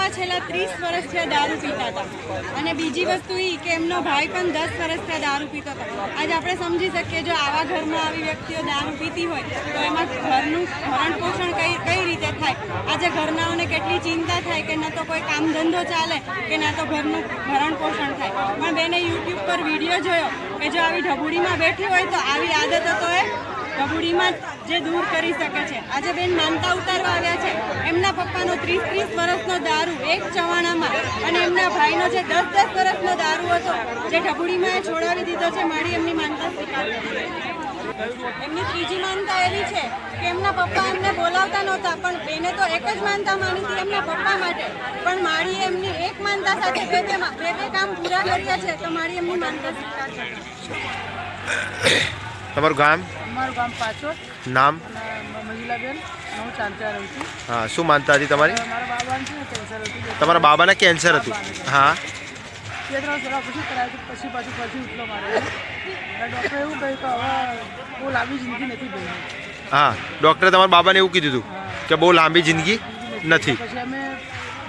પપ્પા છેલ્લા ત્રીસ વર્ષથી દારૂ પીતા હતા. અને બીજી વસ્તુ એ કે એમનો ભાઈ પણ દસ વર્ષથી દારૂ પીતો હતો. આજે આપણે સમજી શકીએ જો આવા ઘરમાં આવી વ્યક્તિઓ દારૂ પીતી હોય, તો એમાં ઘરનું ભરણ પોષણ કઈ કઈ રીતે થાય? આજે ઘરનાઓને કેટલી ચિંતા થાય કે ના તો કોઈ કામ ધંધો ચાલે, કે ના તો ઘરનું ભરણ પોષણ થાય. પણ બેને યુટ્યુબ પર વીડિયો જોયો કે જો આવી ઢબુડીમાં બેઠી હોય તો આવી આદતો તો એ કબૂડીમાં જે દૂર કરી શકે છે. આજે બેન માનતા ઉતારવા આવ્યા છે. એમના પપ્પાનો ત્રીસ ત્રીસ વર્ષનો દારૂ એક ચવાણામાં અને એમના ભાઈનો જે દસ દસ વર્ષનો દારૂ હતો, જે ઢબુડીમાં એ છોડાવી દીધો છે, મારી એમની માનતા સ્વીકાર એમની ત્રીજી માનતા એવી છે કે એમના પપ્પા એમને બોલાવતા નહોતા, પણ બેને તો એક જ માનતા માની હતી એમના પપ્પા માટે. પણ મારી એમની એક માનતા સાથે બે બે બે બે કામ પૂરા કર્યા છે, તો મારી એમની માનતા સ્વીકાર કરી તમારું ગામ? અમારું ગામ પાછળ નામ? અને મહિલાબેન હું ચાંચા રહું છું. હા શું માનતા હતી તમારી? મારા બાબાને છે કેન્સર હતું? તમારા બાબાને કેન્સર હતું? હા. બે ત્રણ સલાહ પછી કરાયું પછી પાછું પછી ઉઠલો મારે. ડૉક્ટરે એવું કહ્યું કે હવે બહુ લાંબી જિંદગી નથી ભાઈ હા ડૉક્ટરે તમારા બાબાને એવું કીધું હતું કે બહુ લાંબી જિંદગી નથી. પછી અમે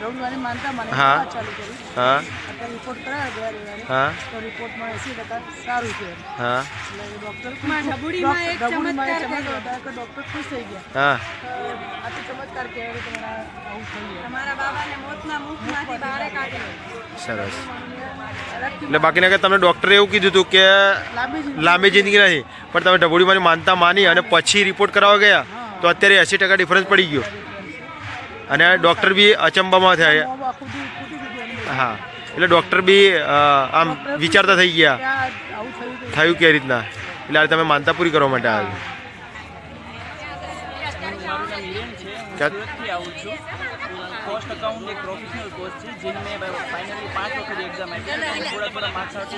રવિવારની માનતા મને હા. ચાલુ કરી. હા. અત્યારે રિપોર્ટ કરાયો ગયા રવિવારે હા. તો રિપોર્ટમાં એસી ટકા સારું છે. હા. એટલે ડૉક્ટરમાં ઢબુડીમાં એક એક ચમત્કાર કે ડૉક્ટર ખુશ થઈ ગયા. હા. આ તો ચમત્કાર કહેવાય કે તમારા આવું થઈ ગયા. તમારા બાબાને મોતના મુખમાંથી બહાર કાઢી સરસ. એટલે બાકીના કે તમને ડૉક્ટરે એવું કીધું હતું કે લાંબી જિંદગી. નથી પણ તમે ઢબુડીમાંની માનતા માની અને પછી રિપોર્ટ કરાવવા ગયા તો અત્યારે એંસી ટકા ડિફરન્સ પડી ગયો. અને ડૉક્ટર બી અચંબામાં થયા. હા. એટલે ડૉક્ટર બી આમ વિચારતા થઈ ગયા. થયું કે રીતના? એટલે આ તમે માનતા પૂરી કરવા માટે આવ્યા કોસ્ટ અકાઉન્ટ એક પ્રોફેશનલ કોર્સ છે જેની મેં ફાઇનલી પાંચ વખત એક્ઝામ આપી અને થોડા થોડા માર્ક્સ સાથે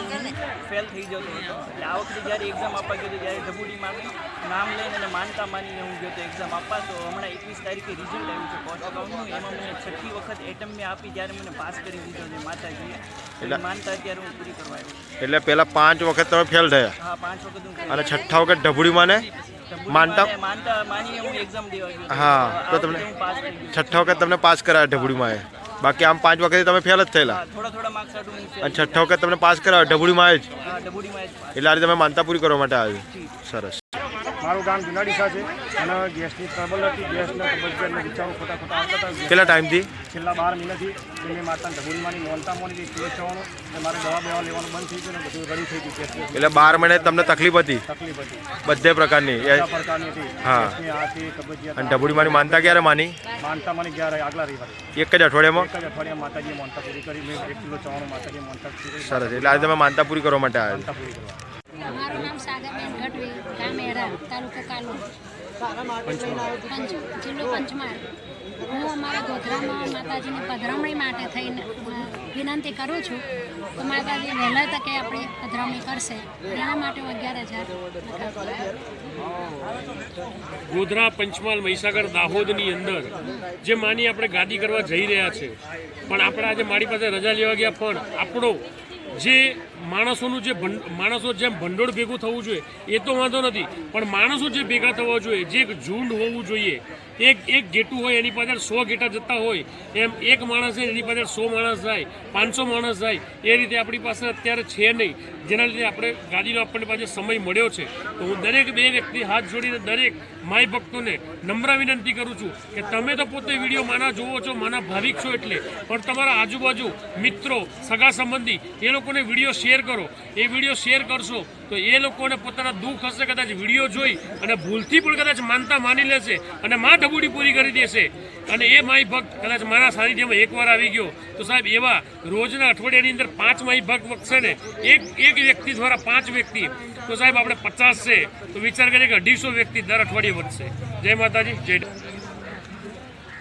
ફેલ થઈ જતો હતો એટલે આ વખતે જ્યારે એક્ઝામ આપવા ગયો ત્યારે ઢબુડીમાં આવી નામ લઈને અને માનતા માનીને હું ગયો હતો એક્ઝામ આપવા તો હમણાં એકવીસ તારીખે રિઝલ્ટ આવ્યું છે કોસ્ટ અકાઉન્ટનું એમાં મને છઠ્ઠી વખત એટમ મેં આપી ત્યારે મને પાસ કરી દીધો છે માતાજીએ એટલે માનતા અત્યારે હું પૂરી કરવા આવ્યો એટલે પહેલાં પાંચ વખત તમે ફેલ થયા? હા પાંચ વખત હું અને છઠ્ઠા વખત ઢબુડીમાં ને? માનતા હું તો તમને- છઠ્ઠા વખત તમને પાસ કરાવ્યા ઢબુડીમાં એ બાકી આમ પાંચ વખત તમે ફેલ જ થયેલા. અને છઠ્ઠા વખત તમને પાસ કરાવ્યા ઢબુડીમાં જ. એટલે આ રીતે તમે માનતા પૂરી કરવા માટે આવ્યું સરસ. મારું ગામ જુનાડીસા છે. અને ગેસની ટ્રબલ હતી. ગેસના વિચારો ખોટા ખોટા આવતા હતા. કેટલા ટાઈમથી છેલ્લા બાર મહિનાથી મેં માતા ઢબુલમાંની મોનતા મોની કેસ થવાનું અને મારે દવા બેવા લેવાનું બંધ થઈ ગયું બધું રેડી થઈ ગયું એટલે બાર મહિને તમને તકલીફ હતી? તકલીફ હતી. બધે પ્રકારની. પ્રકારની હતી. હા. અને ઢબુડીમાંની માનતા ક્યારે માની? માનતા માની ક્યારે? આગલા રવિવારે. એક જ અઠવાડિયામાં? એક જ અઠવાડિયા માતાજીએ મોનતા પૂરી કરી. મેં એક કિલો ચવાણું માતાજીએ મોનતા સરસ. એટલે આજે તમે માનતા પૂરી કરવા માટે આવ્યા મોનતા પૂરી કરવા મારું નામ સાગરબેન ગઢવી ગામેરા, તાલુકો કાલો. પંચ જિલ્લો પંચમહાલ. હું અમારા ગોધરામાં માતાજીની પધરામણી માટે થઈને વિનંતી કરું છું તો માતાજી વહેલા તકે આપણી પધરામણી કરશે. એના માટે હું અગિયાર હજાર ગોધરા, પંચમહાલ, મહીસાગર, દાહોદની અંદર જે માની આપણે ગાદી કરવા જઈ રહ્યા છે. પણ આપણે આજે મારી પાસે રજા લેવા ગયા પણ આપણો જે માણસોનું જે માણસો જેમ ભંડોળ ભેગું થવું જોઈએ, એ તો વાંધો નથી. પણ માણસો જે ભેગા થવા જોઈએ, જે એક ઝુંડ હોવું જોઈએ, એક એક ગેટું હોય, એની પાછળ સો ગેટા જતા હોય, એમ એક માણસ એની પાછળ સો માણસ જાય, પાંચસો માણસ જાય, એ રીતે આપણી પાસે અત્યારે છે નહીં. જેના લીધે આપણે ગાડીનો આપણને પાસે સમય મળ્યો છે. તો હું દરેક બે વ્યક્તિ હાથ જોડીને દરેક માય ભક્તોને નમ્ર વિનંતી કરું છું કે તમે તો પોતે વીડિયો માના જોવો છો, માના ભાવિક છો એટલે. પણ તમારા આજુબાજુ મિત્રો, સગા સંબંધી, એ લોકોને વીડિયો શેર કરો, એ વીડિયો શેર કરશો, તો એ લોકોને પોતાના દુઃખ હશે, કદાચ વીડિયો જોઈ અને ભૂલથી પણ કદાચ માનતા માની લેશે અને માં ઢબુડી પૂરી કરી દેશે. અને એ માઈ ભક્ત કદાચ મારા સાનિધ્યમાં એકવાર આવી ગયો, તો સાહેબ એવા રોજના અઠવાડિયાની અંદર પાંચ માઈ ભક્ત વખશે ને, એક એક વ્યક્તિ દ્વારા પાંચ વ્યક્તિ, તો સાહેબ આપણે પચાસ છે, તો વિચાર કરીએ કે અઢીસો વ્યક્તિ દર અઠવાડિયે વધશે. જય માતાજી, જય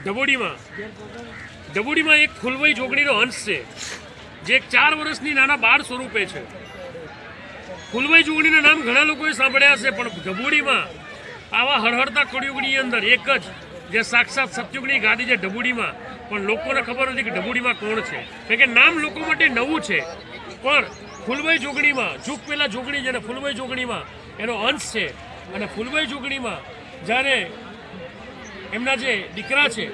ઢબોડીમાં ઢબોડીમાં એક ફૂલવાઈ જોગણીનો અંશ છે. જે એક ચાર વર્ષની નાના બાળ સ્વરૂપે છે. ફૂલવાઈ જોગણીના નામ ઘણા લોકોએ સાંભળ્યા હશે, પણ ઢબુડીમાં આવા હળહળતા કળિયુગની અંદર એક જ જે સાક્ષાત સતયુગની ગાદી છે ઢબુડીમાં, પણ લોકોને ખબર નથી કે ઢબુડીમાં કોણ છે. કારણ કે નામ લોકો માટે નવું છે, પણ ફૂલભાઈ જોગણીમાં, જુગ પહેલાં જોગણી છે ને ફૂલભાઈ જોગણીમાં એનો અંશ છે. અને ફૂલભાઈ જોગણીમાં જ્યારે એમના જે દીકરા છે,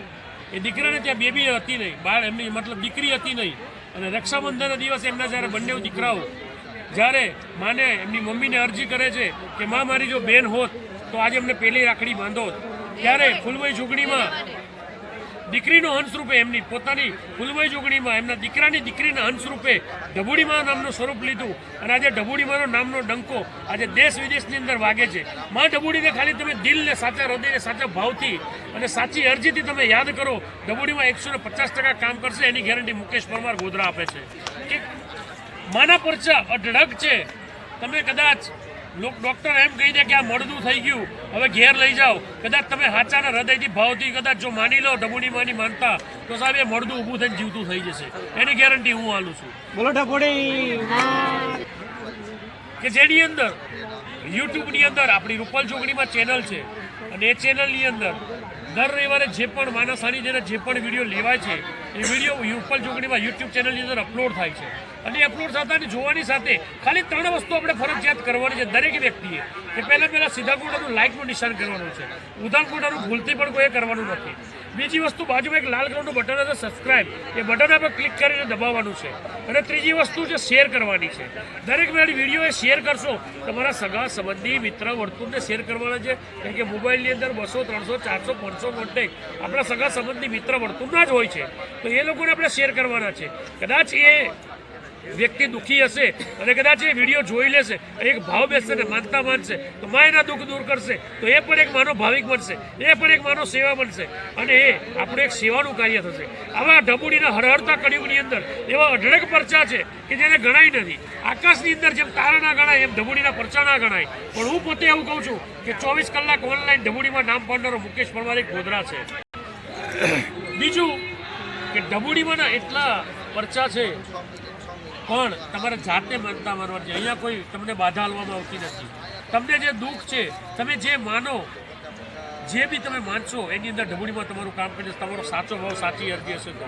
એ દીકરાને ત્યાં બેબી હતી નહીં, બાળ એમની મતલબ દીકરી હતી નહીં અને રક્ષાબંધનના દિવસે એમના જ્યારે બંને દીકરાઓ, જ્યારે માને એમની મમ્મીને અરજી કરે છે કે માં, મારી જો બેન હોત, તો આજે એમને પહેલી રાખડી બાંધો ત્યારે ફૂલમય ઝૂંપડીમાં દીકરીનો અંશ રૂપે એમની પોતાની ફૂલમય જોગણીમાં એમના દીકરાની દીકરીના અંશ રૂપે ઢબુડીમાં નામનું સ્વરૂપ લીધું. અને આજે ઢબુડીમાંનો નામનો ડંકો આજે દેશ વિદેશની અંદર વાગે છે. માં ઢબુડીને ખાલી તમે દિલને સાચા હૃદયને સાચા ભાવથી અને સાચી અરજીથી તમે યાદ કરો ઢબુડીમાં એકસો પચાસ ટકા કામ કરશે, એની ગેરંટી મુકેશ પરમાર ગોધરા આપે છે. કે માના પરચા અઢળક છે. તમે કદાચ ડૉક્ટર એમ કહી દે કે આ મળદું થઈ ગયું. હવે ઘેર લઈ જાઓ. કદાચ તમે હાચાના હૃદયથી ભાવથી કદાચ જો માની લો ડબુડી માની માનતા તો સાહેબ એ મળદું ઊભું થઈને જીવતું થઈ જશે. એની ગેરંટી હું આલું છું. બોલો ઢબોડી કે જેની અંદર યુટ્યુબની અંદર આપણી રૂપલ ચોકડીમાં ચેનલ છે. અને એ ચેનલની અંદર દર રવિવારે જે પણ માનસ જેના જે પણ વીડિયો લેવાય છે એ વીડિયો યુપલ ચોકડીમાં યુટ્યુબ ચેનલની અંદર અપલોડ થાય છે. અને અપલોડ થતા જોવાની સાથે ખાલી ત્રણ વસ્તુ આપણે ફરજિયાત કરવાની છે દરેક વ્યક્તિએ. કે પહેલાં પહેલાં સીધા ગોટાનું લાઇકનું નિશાન કરવાનું છે. ઉદાન ગોટાનું ભૂલથી પણ કોઈએ કરવાનું નથી. બીજી વસ્તુ બાજુમાં એક લાલ કલરનું બટન હશે સબસ્ક્રાઇબ એ બટન આપણે ક્લિક કરીને દબાવવાનું છે. અને ત્રીજી વસ્તુ છે શેર કરવાની છે. દરેક મારી વીડિયો એ શેર કરશો, તમારા સગા, સંબંધી, મિત્ર, વર્તુળને શેર કરવાના છે. કારણ કે મોબાઈલની અંદર બસો, ત્રણસો, ચારસો, પાંચસો કોન્ટેક આપણા સગા, સંબંધી, મિત્ર, વર્તુળના જ હોય છે. તો એ લોકોને આપણે શેર કરવાના છે. કદાચ એ વ્યક્તિ દુઃખી હશે અને કદાચ એ વીડિયો જોઈ લેશે એક ભાવ બેસશે ને માનતા માનશે, તો માં એના દુઃખ દૂર કરશે, તો એ પણ એક માનો ભાવિક બનશે, એ પણ એક માનો સેવા બનશે, અને એ આપણું એક સેવાનું કાર્ય થશે. આવા ઢબુડીના હરહરતા કળિયુગની અંદર એવા અઢળક પરચા છે કે જેને ગણાય નથી. આકાશની અંદર જેમ તારા ના ગણાય, એમ ઢબુડીના પરચા ના ગણાય. પણ હું પોતે એવું કહું છું કે ચોવીસ કલાક ઓનલાઈન ઢબુડીમાં નામ પાડનારો મુકેશ પરમાર એક ગોધરા છે. બીજું કે ઢબુડીમાંના એટલા પરચા છે. પણ તમારે જાતે માનતા માનવા છે અહીંયા કોઈ તમને બાધા હાલવામાં આવતી નથી. તમને જે દુઃખ છે, તમે જે માનો, જે બી તમે માનશો, એની અંદર ઢબુડીમાં તમારું કામ કરી. તમારો સાચો ભાવ, સાચી અરજી હશે તો.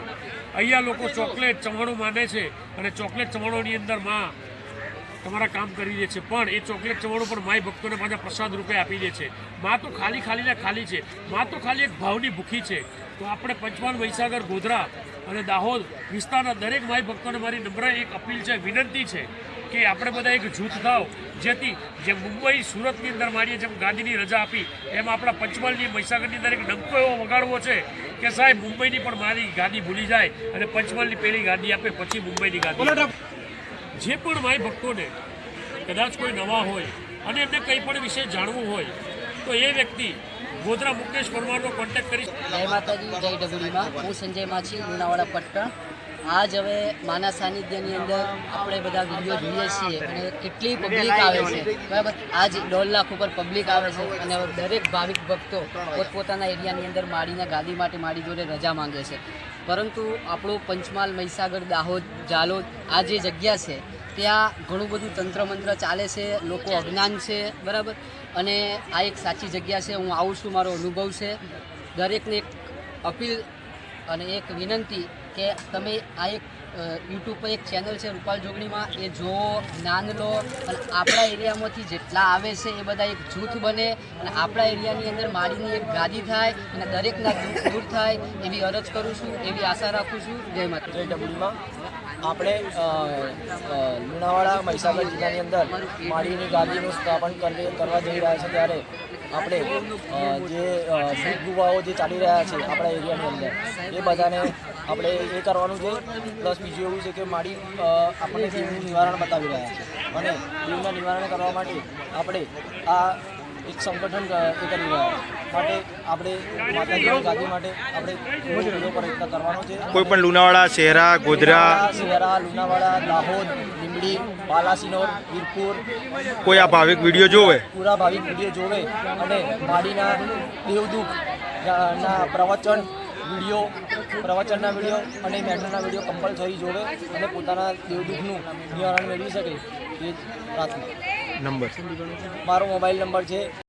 અહીંયા લોકો ચોકલેટ ચવાણું માને છે અને ચોકલેટ ચવાણોની અંદરમાં તમારા કામ કરી દે છે. પણ એ ચોકલેટ ચવાણું પણ માય ભક્તોને પાછા પ્રસાદ રૂપે આપી દે છે. માં તો ખાલી ખાલીને ખાલી છે. માં તો ખાલી એક ભાવની ભૂખી છે. તો આપણે પંચમહાલ, મહીસાગર, ગોધરા અને દાહોદ વિસ્તારના દરેક માય ભક્તોને મારી નમ્ર એક અપીલ છે, વિનંતી છે કે આપણે બધા એક જૂથ થાવ, જેથી જેમ મુંબઈ સુરતની અંદર મારીએ જેમ ગાંધીની રજા આપી, એમ આપણા પંચમહાલની મહીસાગરની અંદર એક ડંકો એવો વગાડવો છે કે સાહેબ મુંબઈની પણ મારી ગાદી ભૂલી જાય અને પંચમહાલની પહેલી ગાદી આપે, પછી મુંબઈની ગાદી. જે પણ માય ભક્તોને કદાચ કોઈ નવા હોય અને એમને કંઈ પણ વિશે જાણવું હોય, તો એ વ્યક્તિ ગોધરા મુકેશ પરમારનો કોન્ટેક્ટ કરી જય માતાજી, જય ડબુડીમાં. હું સંજય માછી, લુણાવાડા પટ્ટણ આજ હવે માના સાનિધ્યની અંદર આપણે બધા વીડિયો જોઈએ છીએ અને કેટલી પબ્લિક આવે છે. બરાબર? આજ દોઢ લાખ ઉપર પબ્લિક આવે છે અને દરેક ભાવિક ભક્તો પોતપોતાના એરિયાની અંદર માડીને ગાદી માટે માડી જોડે રજા માંગે છે. પરંતુ આપણું પંચમહાલ, મહીસાગર, દાહોદ, જાલોદ આ જે જગ્યા છે, ત્યાં ઘણું બધું તંત્ર મંત્ર ચાલે છે, લોકો અજ્ઞાન છે, બરાબર? અને આ એક સાચી જગ્યા છે, હું આવું છું, મારો અનુભવ છે. દરેકને એક અપીલ અને એક વિનંતી કે તમે આ એક યુટ્યુબ પર એક ચેનલ છે રૂપાલ જોગણીમાં. એ જો જ્ઞાન લો અને આપણા એરિયામાંથી જેટલા આવે છે એ બધા એક જૂથ બને અને આપણા એરિયાની અંદર માળીની એક ગાદી થાય અને દરેકના દુઃખ દૂર થાય એવી અરજ કરું છું, એવી આશા રાખું છું. જય માતા આપણે લુણાવાડા, મહીસાગર જિલ્લાની અંદર માળીની ગાદીનું સ્થાપન કરી- કરવા જઈ રહ્યા છે ત્યારે આપણે જે ગુવાઓ જે ચાલી રહ્યા છે આપણા એરિયાની અંદર, એ બધાને આપણે એ કરવાનું છે. પ્લસ બીજું એવું છે કે માળી આપણે ટીમનું નિવારણ બતાવી રહ્યા છે. અને ટીમના નિવારણ કરવા માટે આપણે આ એક સંગઠન એ કરી રહ્યા માટે આપણે માતાજીની ગાદી માટે આપણે રોજ બધો પ્રયત્ન કરવાનો છે. કોઈ પણ લુણાવાડા શહેરા ગોધરા? શહેરા લુણાવાડા દાહોદ લીંબડી બાલાસિનોર વીરપુર. કોઈ આ ભાવિક વીડિયો જોવે? પૂરા ભાવિક વીડિયો જોવે. અને માડીના દેવદુખ ના- ના પ્રવચન વીડિયો પ્રવચનના વીડિયો અને મેટરના વીડિયો કમ્પલસરી જોવે અને પોતાના દેવદુખનું નિવારણ મેળવી શકે એ પ્રાર્થના નંબર. મારો મોબાઈલ નંબર છે